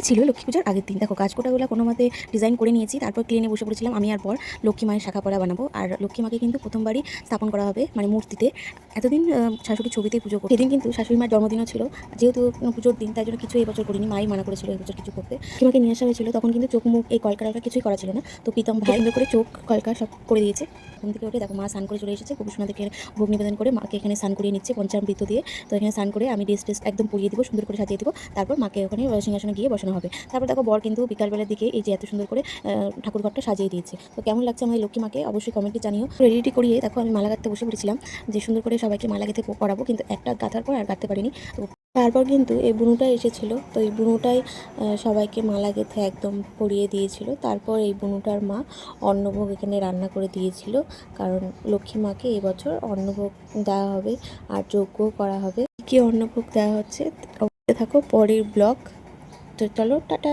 এই ছিল লক্ষ্মী পূজার আগের দিন। দেখো কাজকোটাগুলো কোনো মতে ডিজাইন করে নিয়েছি, তারপর ক্লিনে বসে পড়েছিলাম। আমি আর পর লক্ষ্মী মায়ের শাখা পড়া বানাবো। আর লক্ষ্মী মাকে কিন্তু প্রথমবারই স্থাপন করা হবে মানে মূর্তিতে। এতদিন শাশুড়ি ছবিতে পুজো করি সেদিন কিন্তু শাশুড়ি মায়ের জন্মদিনও ছিল। যেহেতু পুজোর দিন, তাই জন্য কিছু এই বছর করিনি। মাই মানা করেছিল এই বছর কিছু করতে। লক্ষ্মীমাকে নিয়ে আসা হয়েছিল, তখন কিন্তু চোখ মুখ এই কলকার কিছুই করা ছিল না। তো প্রীতম ভাই করে চোখ কলকার সব করে দিয়েছে। ঘুম থেকে উঠে দেখো মা স্নান করে চলে এসেছে কবি সোনাদেরকে ভোগ নিবেদন করে মাকে এখানে স্নান করিয়ে নিচ্ছে পঞ্চামৃত দিয়ে। তো এখানে স্নান করে আমি ড্রেস একদম পরিয়ে দিব, সুন্দর করে সাজিয়ে দিব, তারপর মাকে ওখানে সিংহাসনে গিয়ে বসানো হবে। তারপর দেখো বর কিন্তু বিকালবেলার দিকে এই যে এত সুন্দর করে ঠাকুরঘরটা সাজিয়ে দিয়েছে। তো কেমন লাগছে আমাদের লক্ষ্মী মাকে? অবশ্যই কমেন্টে জানিও। রেডি করিয়ে দেখো আমি মালা গাঁথতে বসে পড়েছিলাম, যে সুন্দর করে সবাইকে মালা গেঁথে পরাবো, কিন্তু একটা গাঁথার পর আর গাঁথতে পারিনি। তো তারপর কিন্তু এই বুনুটা এসেছিল। তো এই বুনুটাই সবাইকে মালা গেঁথে একদম পরিয়ে দিয়েছিল। তারপর এই বুনুটার মা অন্নভোগ এখানে রান্না করে দিয়েছিল। কারণ লক্ষ্মী মাকে এবছর অন্নভোগ দেওয়া হবে আর যজ্ঞও করা হবে। কি অন্নভোগ দেওয়া হচ্ছে? থাকো পরের ব্লক তো চলো, টাটা।